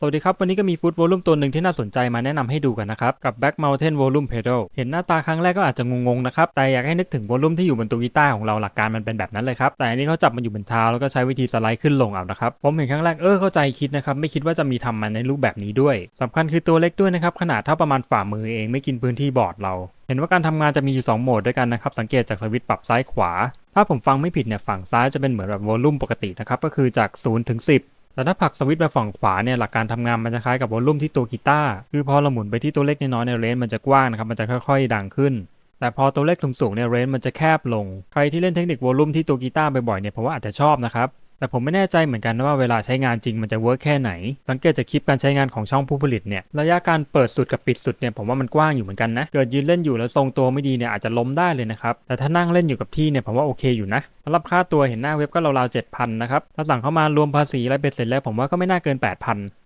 สวัสดีครับ วันนี้ก็มีฟุตวอลลุ่มตัวหนึ่งที่น่าสนใจมาแนะนำให้ดูกันนะครับ กับ Back Mountain Volume Pedal เห็นหน้าตาครั้งแรกก็อาจจะงงๆนะครับ แต่อยากให้นึกถึงวอลลุ่มที่อยู่บนตัวกีตาร์ของเราหลักการมันเป็นแบบนั้นเลยครับ แต่อันนี้เขาจับมันอยู่บนเท้าแล้วก็ใช้วิธีสไลด์ขึ้นลงเอานะครับ ผมเห็นครั้งแรกเออเข้าใจคิดนะครับ ไม่คิดว่าจะมีทำมันในรูปแบบนี้ด้วยสำคัญคือตัวเล็กด้วยนะครับขนาดเท่าประมาณฝ่ามือเองไม่กินพื้นที่บอร์ดเรา เห็นว่าการทำงานจะมีอยู่สองโหมดด้วยกันนะครับสังเกตจากสวิตช์ปรับซ้ายขวาถ้าผมฟังไม่ผิดเนี่ยฝั่งซ้ายจะเป็นเหมือนแบบวอลลุ่มปกตินะครับก็คือจาก0ถึง10 แต่ถ้าผลักสวิตช์ไปฝั่งขวาเนี่ยหลักการทำงานมันจะคล้ายกับวอลลุ่มที่ตัวกีตาร์คือพอเราหมุนไปที่ตัวเลขน้อยๆในเรนจ์มันจะกว้างนะครับมันจะค่อยๆ ดังขึ้น แต่พอตัวเลขสูงๆเนี่ยเรนจ์มันจะแคบลง ใครที่เล่นเทคนิควอลลุ่มที่ตัวกีตาร์บ่อยๆเนี่ยผมว่าอาจจะชอบนะครับ แต่ผมไม่แน่ใจเหมือนกันว่าเวลาใช้งานจริงมันจะเวิร์กแค่ไหน สังเกตจากคลิปการใช้งานของช่องผู้ผลิตเนี่ย ระยะการเปิดสุดกับปิดสุดเนี่ยผมว่ามันกว้างอยู่เหมือนกันนะ เกิดยืนเล่นอยู่แล้วทรงตัวไม่ดีเนี่ยอาจจะล้มได้เลยนะครับ แต่ถ้านั่งเล่นอยู่กับที่เนี่ยผมว่าโอเคอยู่นะสำหรับค่าตัวเห็นหน้าเว็บก็ราวๆ7,000นะครับ ถ้าสั่งเข้ามารวมภาษีอะไรเบ็ดเสร็จแล้วผมว่าก็ไม่น่าเกิน 8,000